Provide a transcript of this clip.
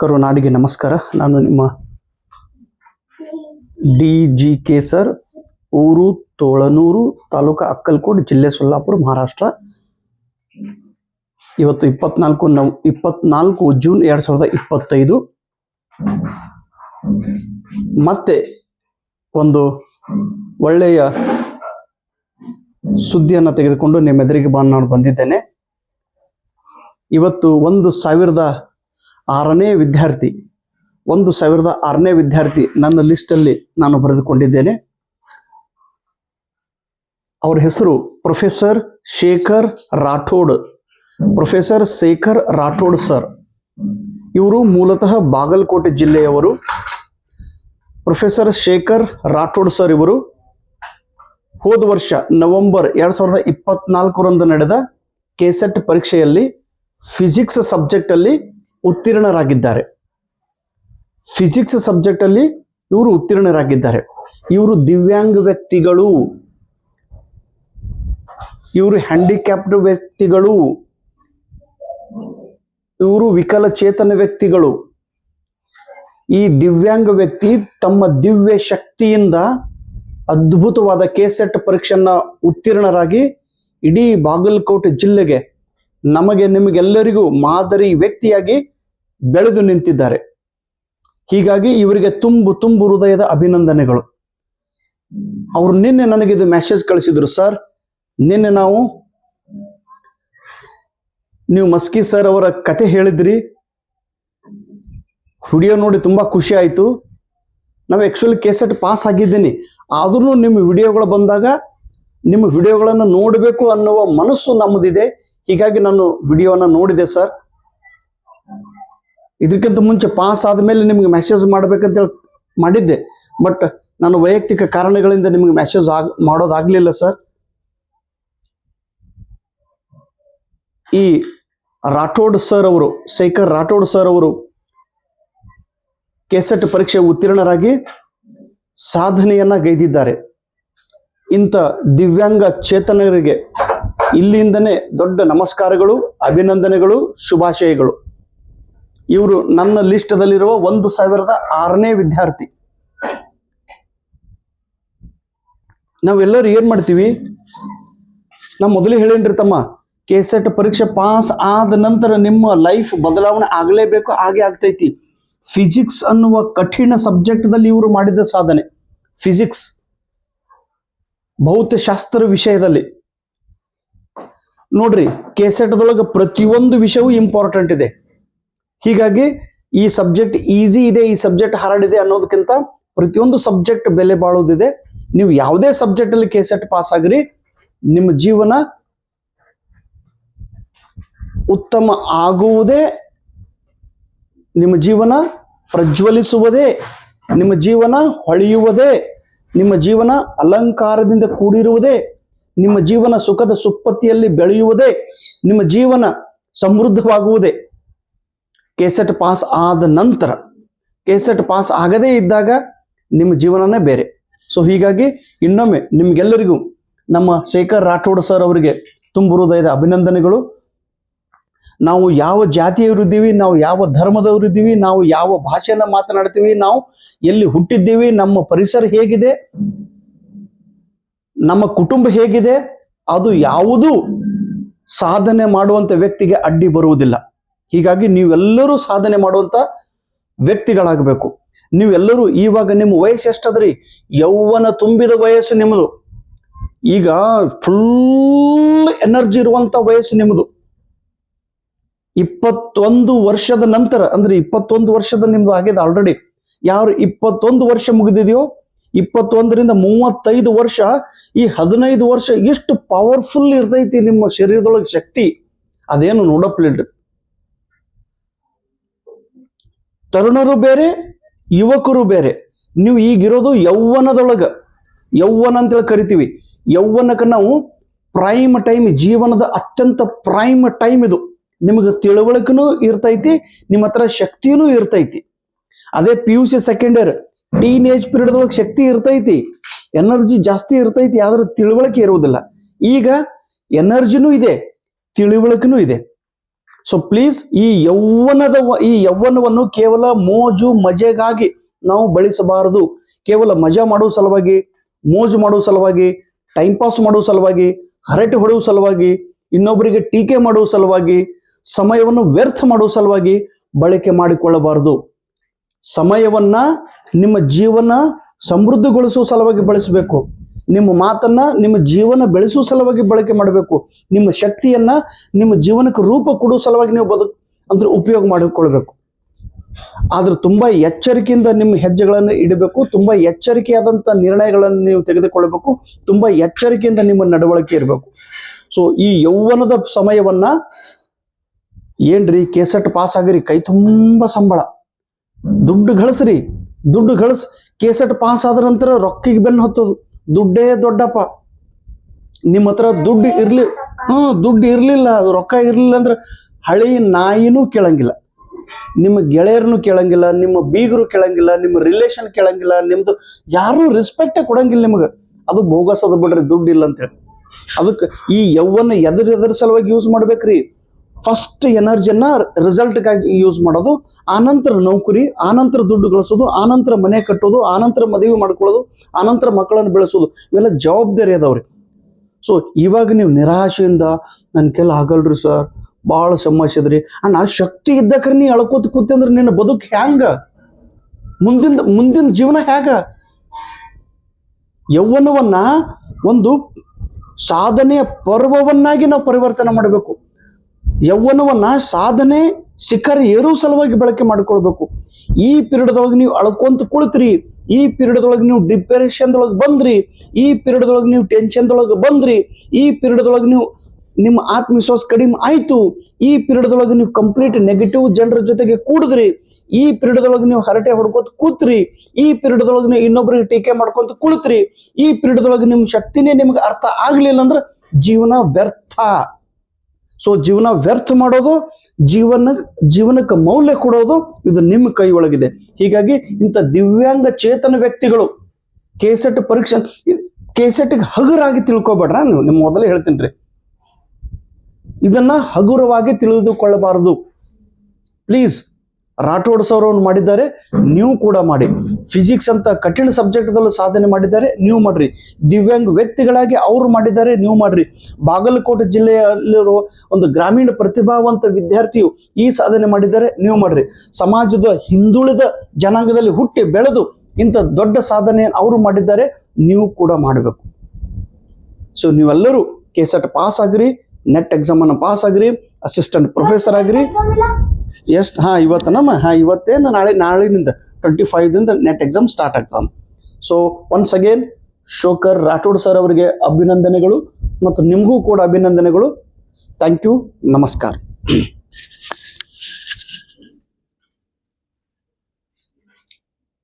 ಕರುನಾಡಿಗೆ ನಮಸ್ಕಾರ. ನಾನು ನಿಮ್ಮ ಡಿ ಜಿ ಕೆ ಸರ್ ಊರು ತೋಳನೂರು, ತಾಲೂಕು ಅಕ್ಕಲ್ಕೋಟ್ ಜಿಲ್ಲೆ ಸೊಲ್ಲಾಪುರ, ಮಹಾರಾಷ್ಟ್ರ. ಇವತ್ತು ಇಪ್ಪತ್ನಾಲ್ಕು ನವ್, ಇಪ್ಪತ್ನಾಲ್ಕು ಜೂನ್ ಎರಡ್ ಸಾವಿರದ ಇಪ್ಪತ್ತೈದು. ಮತ್ತೆ ಒಂದು ಒಳ್ಳೆಯ ಸುದ್ದಿಯನ್ನು ತೆಗೆದುಕೊಂಡು ನಿಮ್ಮೆದುರಿಗೆ ಬಾ ನಾನು ಬಂದಿದ್ದೇನೆ. ಇವತ್ತು ಒಂದು ಸಾವಿರದ ಆರನೇ ವಿದ್ಯಾರ್ಥಿ, ಒಂದು ಸಾವಿರದ ಆರನೇ ವಿದ್ಯಾರ್ಥಿ ನನ್ನ ಲಿಸ್ಟಲ್ಲಿ ನಾನು ಬರೆದುಕೊಂಡಿದ್ದೇನೆ. ಅವರ ಹೆಸರು professor Shekhar Rathod. Professor Shekhar Rathod sir. ಇವರು ಮೂಲತಃ ಬಾಗಲಕೋಟೆ ಜಿಲ್ಲೆಯವರು. ಪ್ರೊಫೆಸರ್ ಶೇಖರ್ ರಾಠೋಡ್ ಸರ್ ಇವರು ಹೋದ ವರ್ಷ ನವೆಂಬರ್ ಎರಡು ಸಾವಿರದ ಇಪ್ಪತ್ನಾಲ್ಕರಂದು ನಡೆದ ಕೆಸೆಟ್ ಪರೀಕ್ಷೆಯಲ್ಲಿ ಫಿಸಿಕ್ಸ್ ಸಬ್ಜೆಕ್ಟ್ ಅಲ್ಲಿ ಉತ್ತೀರ್ಣರಾಗಿದ್ದಾರೆ. ಫಿಸಿಕ್ಸ್ ಸಬ್ಜೆಕ್ಟಲ್ಲಿ ಇವರು ಉತ್ತೀರ್ಣರಾಗಿದ್ದಾರೆ. ಇವರು ದಿವ್ಯಾಂಗ ವ್ಯಕ್ತಿಗಳು. ಇವರು ಹ್ಯಾಂಡಿಕ್ಯಾಪ್ಡ್ ವ್ಯಕ್ತಿಗಳು. ಇವರು ವಿಕಲಚೇತನ ವ್ಯಕ್ತಿಗಳು. ಈ ದಿವ್ಯಾಂಗ ವ್ಯಕ್ತಿ ತಮ್ಮ ದಿವ್ಯ ಶಕ್ತಿಯಿಂದ ಅದ್ಭುತವಾದ ಕೆಸೆಟ್ ಪರೀಕ್ಷೆಯನ್ನ ಉತ್ತೀರ್ಣರಾಗಿ ಇಡೀ ಬಾಗಲಕೋಟೆ ಜಿಲ್ಲೆಗೆ ನಮಗೆ ನಿಮಗೆಲ್ಲರಿಗೂ ಮಾದರಿ ವ್ಯಕ್ತಿಯಾಗಿ ಬೆಳೆದು ನಿಂತಿದ್ದಾರೆ. ಹೀಗಾಗಿ ಇವರಿಗೆ ತುಂಬು ತುಂಬು ಹೃದಯದ ಅಭಿನಂದನೆಗಳು. ಅವರು ನಿನ್ನೆ ನನಗೆ ಇದು ಮೆಸೇಜ್ ಕಳಿಸಿದ್ರು, ಸರ್, ನಿನ್ನೆ ನಾವು ನೀವು ಮಸ್ಕಿ ಸರ್ ಅವರ ಕತೆ ಹೇಳಿದ್ರಿ. ವಿಡಿಯೋ ನೋಡಿ ತುಂಬಾ ಖುಷಿ ಆಯಿತು. ನಾವು ಆ್ಯಕ್ಚುಲಿ ಕೆಸೆಟ್ ಪಾಸ್ ಆಗಿದ್ದೀನಿ. ಆದ್ರೂ ನಿಮ್ಮ ವಿಡಿಯೋಗಳು ಬಂದಾಗ ನಿಮ್ಮ ವಿಡಿಯೋಗಳನ್ನು ನೋಡಬೇಕು ಅನ್ನುವ ಮನಸ್ಸು ನಮ್ಮದಿದೆ ಹೀಗಾಗಿ ನಾನು ವಿಡಿಯೋನ ನೋಡಿದೆ ಸರ್. ಇದಕ್ಕಿಂತ ಮುಂಚೆ ಪಾಸ್ ಆದಮೇಲೆ ನಿಮಗೆ ಮೆಸೇಜ್ ಮಾಡ್ಬೇಕಂತೇಳಿ ಮಾಡಿದ್ದೆ. ಬಟ್ ನಾನು ವೈಯಕ್ತಿಕ ಕಾರಣಗಳಿಂದ ನಿಮಗೆ ಮೆಸೇಜ್ ಆಗ, ಮಾಡೋದಾಗ್ಲಿಲ್ಲ ಸರ್. ಈ ರಾಠೋಡ್ ಸರ್ ಅವರು, ಶೇಖರ್ ರಾಠೋಡ್ ಸರ್ ಅವರು ಕೆಸೆಟ್ ಪರೀಕ್ಷೆ ಉತ್ತೀರ್ಣರಾಗಿ ಸಾಧನೆಯನ್ನ ಗೈದಿದ್ದಾರೆ ಇಂಥ ದಿವ್ಯಾಂಗ ಚೇತನರಿಗೆ ಇಲ್ಲಿಂದನೇ ದೊಡ್ಡ ನಮಸ್ಕಾರಗಳು, ಅಭಿನಂದನೆಗಳು, ಶುಭಾಶಯಗಳು. ಇವರು ನನ್ನ ಲಿಸ್ಟದಲ್ಲಿರುವ ಒಂದು ಸಾವಿರದ ಆರನೇ ವಿದ್ಯಾರ್ಥಿ. ನಾವೆಲ್ಲರೂ ಏನ್ ಮಾಡ್ತೀವಿ? ನಾ ಮೊದಲೇ ಹೇಳೇನ್ರಿ ತಮ್ಮ, ಕೆಸೆಟ್ ಪರೀಕ್ಷೆ ಪಾಸ್ ಆದ ನಂತರ ನಿಮ್ಮ ಲೈಫ್ ಬದಲಾವಣೆ ಆಗಲೇಬೇಕು, ಹಾಗೆ ಆಗ್ತೈತಿ. ಫಿಸಿಕ್ಸ್ ಅನ್ನುವ ಕಠಿಣ ಸಬ್ಜೆಕ್ಟ್ದಲ್ಲಿ ಇವರು ಮಾಡಿದ ಸಾಧನೆ. ಫಿಸಿಕ್ಸ್, ಭೌತಶಾಸ್ತ್ರ ವಿಷಯದಲ್ಲಿ. ನೋಡ್ರಿ ಕೆಸೆಟ್ದೊಳಗೆ ಪ್ರತಿಯೊಂದು ವಿಷಯವೂ ಇಂಪಾರ್ಟೆಂಟ್ ಇದೆ. ಹೀಗಾಗಿ ಈ ಸಬ್ಜೆಕ್ಟ್ ಈಸಿ ಇದೆ, ಈ ಸಬ್ಜೆಕ್ಟ್ ಹಾರ್ಡ್ ಇದೆ ಅನ್ನೋದಕ್ಕಿಂತ ಪ್ರತಿಯೊಂದು ಸಬ್ಜೆಕ್ಟ್ ಬೆಲೆ ಬಾಳೋದಿದೆ. ನೀವು ಯಾವುದೇ ಸಬ್ಜೆಕ್ಟ್ ಅಲ್ಲಿ ಕೆಸೆಟ್ ಪಾಸ್ ಆಗ್ರಿ, ನಿಮ್ಮ ಜೀವನ ಉತ್ತಮ ಆಗುವುದೇ, ನಿಮ್ಮ ಜೀವನ ಪ್ರಜ್ವಲಿಸುವುದೇ, ನಿಮ್ಮ ಜೀವನ ಹೊಳೆಯುವುದೇ, ನಿಮ್ಮ ಜೀವನ ಅಲಂಕಾರದಿಂದ ಕೂಡಿರುವುದೇ ನಿಮ್ಮ ಜೀವನ ಸುಖದ ಸುಪ್ಪತ್ತಿಯಲ್ಲಿ ಬೆಳೆಯುವುದೇ, ನಿಮ್ಮ ಜೀವನ ಸಮೃದ್ಧವಾಗುವುದೇ. ಕೆಸೆಟ್ ಪಾಸ್ ಆದ ನಂತರ, ಕೆಸೆಟ್ ಪಾಸ್ ಆಗದೇ ಇದ್ದಾಗ ನಿಮ್ಮ ಜೀವನನೇ ಬೇರೆ. ಸೊ ಹೀಗಾಗಿ ಇನ್ನೊಮ್ಮೆ ನಿಮ್ಗೆಲ್ಲರಿಗೂ ನಮ್ಮ ಶೇಖರ್ ರಾಠೋಡ್ ಸರ್ ಅವರಿಗೆ ತುಂಬ ಹೃದಯದ ಅಭಿನಂದನೆಗಳು. ನಾವು ಯಾವ ಜಾತಿಯವರಿದ್ದೀವಿ ನಾವು ಯಾವ ಧರ್ಮದವರಿದ್ದೀವಿ ನಾವು ಯಾವ ಭಾಷೆಯನ್ನು ಮಾತನಾಡ್ತೀವಿ, ನಾವು ಎಲ್ಲಿ ಹುಟ್ಟಿದ್ದೀವಿ, ನಮ್ಮ ಪರಿಸರ ಹೇಗಿದೆ ನಮ್ಮ ಕುಟುಂಬ ಹೇಗಿದೆ? ಅದು ಯಾವುದೂ? ಸಾಧನೆ ಮಾಡುವಂತ ವ್ಯಕ್ತಿಗೆ ಅಡ್ಡಿ ಬರುವುದಿಲ್ಲ. ಹೀಗಾಗಿ ನೀವೆಲ್ಲರೂ ಸಾಧನೆ ಮಾಡುವಂತ ವ್ಯಕ್ತಿಗಳಾಗಬೇಕು. ನೀವೆಲ್ಲರೂ ಇವಾಗ ನಿಮ್ಮ ವಯಸ್ಸು ಎಷ್ಟದ್ರಿ? ಯೌವನ ತುಂಬಿದ ವಯಸ್ಸು ನಿಮ್ಮದು. ಈಗ ಫುಲ್ ಎನರ್ಜಿ ಇರುವಂತ ವಯಸ್ಸು ನಿಮ್ಮದು. ಇಪ್ಪತ್ತೊಂದು ವರ್ಷದ ನಂತರ, ಅಂದ್ರೆ ಇಪ್ಪತ್ತೊಂದು ವರ್ಷದ ನಿಮ್ದು ಆಗಿದೆ ಆಲ್ರೆಡಿ ಯಾರು ಇಪ್ಪತ್ತೊಂದು ವರ್ಷ ಮುಗಿದಿದೆಯೋ ಇಪ್ಪತ್ತೊಂದರಿಂದ ಮೂವತ್ತೈದು ವರ್ಷ, ಈ ಹದಿನೈದು ವರ್ಷ ಎಷ್ಟು ಪವರ್ಫುಲ್ ಇರ್ತೈತಿ ನಿಮ್ಮ ಶರೀರದೊಳಗೆ ಶಕ್ತಿ. ಅದೇನು ನೋಡಪ್ಲಿಲ್ರಿ. ತರುಣರು ಬೇರೆ, ಯುವಕರು ಬೇರೆ. ನೀವು ಈಗಿರೋದು ಯೌವನದೊಳಗ ಯೌವನ ಅಂತೇಳಿ ಕರಿತೀವಿ. ಯೌವನಕ್ಕೆ ನಾವು ಪ್ರೈಮ್ ಟೈಮ್ ಜೀವನದ ಅತ್ಯಂತ ಪ್ರೈಮ್ ಟೈಮ್ ಇದು. ನಿಮಗೆ ತಿಳುವಳಿಕೆನೂ ಇರ್ತೈತಿ, ನಿಮ್ಮ ಹತ್ರ ಶಕ್ತಿನೂ ಇರ್ತೈತಿ. ಅದೇ P U C second year teenage period ಒಳಗೆ ಶಕ್ತಿ ಇರ್ತೈತಿ ಎನರ್ಜಿ ಜಾಸ್ತಿ ಇರ್ತೈತಿ, ಆದ್ರೆ ತಿಳುವಳಿಕೆ ಇರುವುದಿಲ್ಲ. ಈಗ ಎನರ್ಜಿನೂ ಇದೆ, ತಿಳುವಳಿಕೆನೂ ಇದೆ. ಸೊ ಪ್ಲೀಸ್ ಈ ಯೌವನದ ಈ ಯೌವನವನ್ನು ಕೇವಲ ಮೋಜು ಮಜೆಗಾಗಿ ನಾವು ಬಳಸಬಾರದು. ಕೇವಲ ಮಜಾ ಮಾಡುವ ಸಲುವಾಗಿ, ಮೋಜು ಮಾಡುವ ಸಲುವಾಗಿ ಟೈಮ್ ಪಾಸ್ ಮಾಡುವ ಸಲುವಾಗಿ, ಹರಟೆ ಹೊಡೆಯುವ ಸಲುವಾಗಿ, ಇನ್ನೊಬ್ಬರಿಗೆ ಟೀಕೆ ಮಾಡುವ ಸಲುವಾಗಿ, ಸಮಯವನ್ನು ವ್ಯರ್ಥ ಮಾಡುವ ಸಲುವಾಗಿ ಬಳಕೆ ಮಾಡಿಕೊಳ್ಳಬಾರದು. ಸಮಯವನ್ನ, ನಿಮ್ಮ ಜೀವನ ಸಮೃದ್ಧಿಗೊಳಿಸುವ ಸಲುವಾಗಿ ಬಳಸಬೇಕು. ನಿಮ್ಮ ಮಾತನ್ನ, ನಿಮ್ಮ ಜೀವನ ಬೆಳೆಸುವ ಸಲುವಾಗಿ ಬಳಕೆ ಮಾಡಬೇಕು. ನಿಮ್ಮ ಶಕ್ತಿಯನ್ನ, ನಿಮ್ಮ ಜೀವನಕ್ಕೆ ರೂಪ ಕೊಡುವ ಸಲುವಾಗಿ ನೀವು ಬದುಕು, ಅಂದ್ರೆ ಉಪಯೋಗ ಮಾಡಿಕೊಳ್ಬೇಕು ಆದ್ರೆ ತುಂಬಾ ಎಚ್ಚರಿಕೆಯಿಂದ ನಿಮ್ಮ ಹೆಜ್ಜೆಗಳನ್ನು ಇಡಬೇಕು. ತುಂಬಾ ಎಚ್ಚರಿಕೆಯಾದಂತ ನಿರ್ಣಯಗಳನ್ನು ನೀವು ತೆಗೆದುಕೊಳ್ಳಬೇಕು. ತುಂಬಾ ಎಚ್ಚರಿಕೆಯಿಂದ ನಿಮ್ಮ ನಡವಳಿಕೆ ಇರಬೇಕು. ಸೊ ಈ ಯೌವನದ ಸಮಯವನ್ನ ಏನ್ರಿ, ಕೆಸೆಟ್ ಪಾಸ್ ಆಗಿರಿ ಕೈ ತುಂಬಾ ಸಂಬಳ. ದುಡ್ಡು ಗಳಿಸ್ರಿ ದುಡ್ಡು ಗಳಿಸ್ ಕೇಸೆಟ್ ಪಾಸ್ ಆದ ನಂತರ ರೊಕ್ಕಿಗೆ ಬೆನ್ನು ಹತ್ತೋದು. ದುಡ್ಡೇ ದೊಡ್ಡಪ್ಪ. ನಿಮ್ಮ ಹತ್ರ ದುಡ್ಡು ಇರ್ಲಿ, ಹ್ಞೂ, ದುಡ್ಡು ಇರಲಿಲ್ಲ, ರೊಕ್ಕ ಇರಲಿಲ್ಲ ಅಂದ್ರೆ ಹಳಿ ನಾಯಿನೂ ಕೇಳಂಗಿಲ್ಲ. ನಿಮ್ಮ ಗೆಳೆಯರನ್ನು ಕೇಳಂಗಿಲ್ಲ, ನಿಮ್ಮ ಬೀಗರು ಕೇಳಂಗಿಲ್ಲ, ನಿಮ್ಮ ರಿಲೇಷನ್ ಕೇಳಂಗಿಲ್ಲ, ನಿಮ್ದು ಯಾರು ರೆಸ್ಪೆಕ್ಟೇ ಕೊಡಂಗಿಲ್ಲ ನಿಮಗೆ. ಅದು ಬೋಗಸ್ ಅದು ಬಿಡ್ರಿ ದುಡ್ಡು ಇಲ್ಲ ಅಂತೇಳಿ ಅದಕ್ಕೆ ಈ ಯೌವನ ಎದುರು ಎದುರು ಸಲುವಾಗಿ ಯೂಸ್ ಮಾಡ್ಬೇಕ್ರಿ. ಫಸ್ಟ್ ಎನರ್ಜಿಯನ್ನ ರಿಸಲ್ಟ್ಗಾಗಿ ಯೂಸ್ ಮಾಡೋದು, ಆನಂತರ ನೌಕರಿ, ಆನಂತರ ದುಡ್ಡು ಗಳಿಸೋದು, ಆನಂತರ ಮನೆ ಕಟ್ಟೋದು, ಆನಂತರ ಮದುವೆ ಮಾಡ್ಕೊಳ್ಳೋದು, ಆನಂತರ ಮಕ್ಕಳನ್ನು ಬೆಳೆಸೋದು, ಇವೆಲ್ಲ ಜವಾಬ್ದಾರಿ ಅದಾವ್ರಿ. ಸೊ ಇವಾಗ ನೀವು ನಿರಾಶೆಯಿಂದ ನನ್ನ ಕೆಲ ಆಗಲ್ರಿ ಸರ್ ಭಾಳ ಸಮಸ್ಯೆ ಅದ್ರಿ. ಅಣ್ಣ ಶಕ್ತಿ ಇದ್ದಕ್ರೆ ನೀ ಅಳ್ಕೋತ ಕೂತಂದ್ರೆ ನಿನ್ನ ಬದುಕು ಹ್ಯಾಂಗ? ಮುಂದಿನ ಮುಂದಿನ ಜೀವನ ಹ್ಯಾಗ? ಯೌವನವನ್ನ ಒಂದು ಸಾಧನೆಯ ಪರ್ವವನ್ನಾಗಿ ನಾವು ಪರಿವರ್ತನೆ ಮಾಡಬೇಕು. ಯೌವನವನ್ನ ಸಾಧನೆ ಶಿಖರ ಏರೂ ಸಲುವಾಗಿ ಬಳಕೆ ಮಾಡ್ಕೊಳ್ಬೇಕು. ಈ ಪೀರಿಯಡ್ದೊಳಗೆ ನೀವು ಅಳ್ಕೊಂತ ಕುಳಿತ್ರಿ, ಈ ಪೀರಿಯಡ್ದೊಳಗೆ ನೀವು ಡಿಪ್ರೆಷನ್ದೊಳಗೆ ಬಂದ್ರಿ, ಈ ಪೀರಿಯಡ್ದೊಳಗೆ ನೀವು ಟೆನ್ಷನ್ದೊಳಗೆ ಬಂದ್ರಿ, ಈ ಪೀರಿಯಡ್ದೊಳಗೆ ನೀವು ನಿಮ್ಮ ಆತ್ಮವಿಶ್ವಾಸ ಕಡಿಮೆ ಆಯಿತು, ಈ ಪೀರಿಯಡ್ದೊಳಗೆ ನೀವು ಕಂಪ್ಲೀಟ್ ನೆಗೆಟಿವ್ ಜನರ ಜೊತೆಗೆ ಕೂಡಿದ್ರಿ, ಈ ಪೀರಿಯಡ್ದೊಳಗೆ ನೀವು ಹರಟೆ ಹೊಡ್ಕೊತ ಕೂತ್ರಿ, ಈ ಪೀರಿಯಡ್ದೊಳಗೆ ನೀವು ಇನ್ನೊಬ್ಬರಿಗೆ ಟೀಕೆ ಮಾಡ್ಕೊಂತ ಕುಳಿತ್ರಿ, ಈ ಪೀರಿಯಡ್ದೊಳಗೆ ನಿಮ್ಮ ಶಕ್ತಿನೇ ನಿಮ್ಗೆ ಅರ್ಥ ಆಗ್ಲಿಲ್ಲ ಅಂದ್ರೆ ಜೀವನ ವ್ಯರ್ಥ. ಸೊ ಜೀವನ ವ್ಯರ್ಥ ಮಾಡೋದು, ಜೀವನ, ಜೀವನಕ್ಕೆ ಮೌಲ್ಯ ಕೊಡೋದು ಇದು ನಿಮ್ಮ ಕೈ ಒಳಗಿದೆ ಹೀಗಾಗಿ ಇಂಥ ದಿವ್ಯಾಂಗ ಚೇತನ ವ್ಯಕ್ತಿಗಳು ಕೆಸೆಟ್ ಪರೀಕ್ಷೆ ಕೆಸೆಟ್ಗೆ ಹಗುರಾಗಿ ತಿಳ್ಕೊಬೇಡ್ರ? ನೀವು, ನಿಮ್ಮ ಮೊದಲೇ ಹೇಳ್ತೀನಿ ರೀ. ಇದನ್ನ ಹಗುರವಾಗಿ ತಿಳಿದುಕೊಳ್ಳಬಾರದು. ಪ್ಲೀಸ್ ರಾಠೋಡ್ ಸೌರವನ್ನು ಮಾಡಿದ್ದಾರೆ, ನೀವು ಕೂಡ ಮಾಡಿ. ಫಿಸಿಕ್ಸ್ ಅಂತ ಕಠಿಣ ಸಬ್ಜೆಕ್ಟ್ದಲ್ಲೂ ಸಾಧನೆ ಮಾಡಿದ್ದಾರೆ, ನೀವು ಮಾಡ್ರಿ. ದಿವ್ಯಾಂಗ ವ್ಯಕ್ತಿಗಳಾಗಿ ಅವರು ಮಾಡಿದ್ದಾರೆ, ನೀವು ಮಾಡ್ರಿ. ಬಾಗಲಕೋಟೆ ಜಿಲ್ಲೆಯಲ್ಲಿರುವ ಒಂದು ಗ್ರಾಮೀಣ ಪ್ರತಿಭಾವಂತ ವಿದ್ಯಾರ್ಥಿಯು ಈ ಸಾಧನೆ ಮಾಡಿದ್ದಾರೆ, ನೀವು ಮಾಡ್ರಿ. ಸಮಾಜದ ಹಿಂದುಳಿದ ಜನಾಂಗದಲ್ಲಿ ಹುಟ್ಟಿ ಬೆಳೆದು ಇಂಥ ದೊಡ್ಡ ಸಾಧನೆ ಅವರು ಮಾಡಿದ್ದಾರೆ, ನೀವು ಕೂಡ ಮಾಡಬೇಕು. ಸೊ ನೀವೆಲ್ಲರೂ ಕೆಸೆಟ್ ಪಾಸ್ ಆಗ್ರಿ ನೆಟ್ ಎಕ್ಸಾಮ್ ಅನ್ನು ಪಾಸ್ ಆಗ್ರಿ ಅಸಿಸ್ಟೆಂಟ್ ಪ್ರೊಫೆಸರ್ ಆಗ್ರಿ. ಎಷ್ಟು? ಹಾಂ, ಇವತ್ತು ನಮ್ಮ, ಹಾಂ, ಇವತ್ತೇನು ನಾಳೆ, ನಾಳಿನಿಂದ ಟ್ವೆಂಟಿ ಫೈವ್ದಿಂದ ನೆಟ್ ಎಕ್ಸಾಮ್ ಸ್ಟಾರ್ಟ್ ಆಗ್ತಾವ. So once again Shekhar Rathod sir ಅವರಿಗೆ ಅಭಿನಂದನೆಗಳು ಮತ್ತು ನಿಮಗೂ ಕೂಡ ಅಭಿನಂದನೆಗಳು. ಥ್ಯಾಂಕ್ ಯು ನಮಸ್ಕಾರ.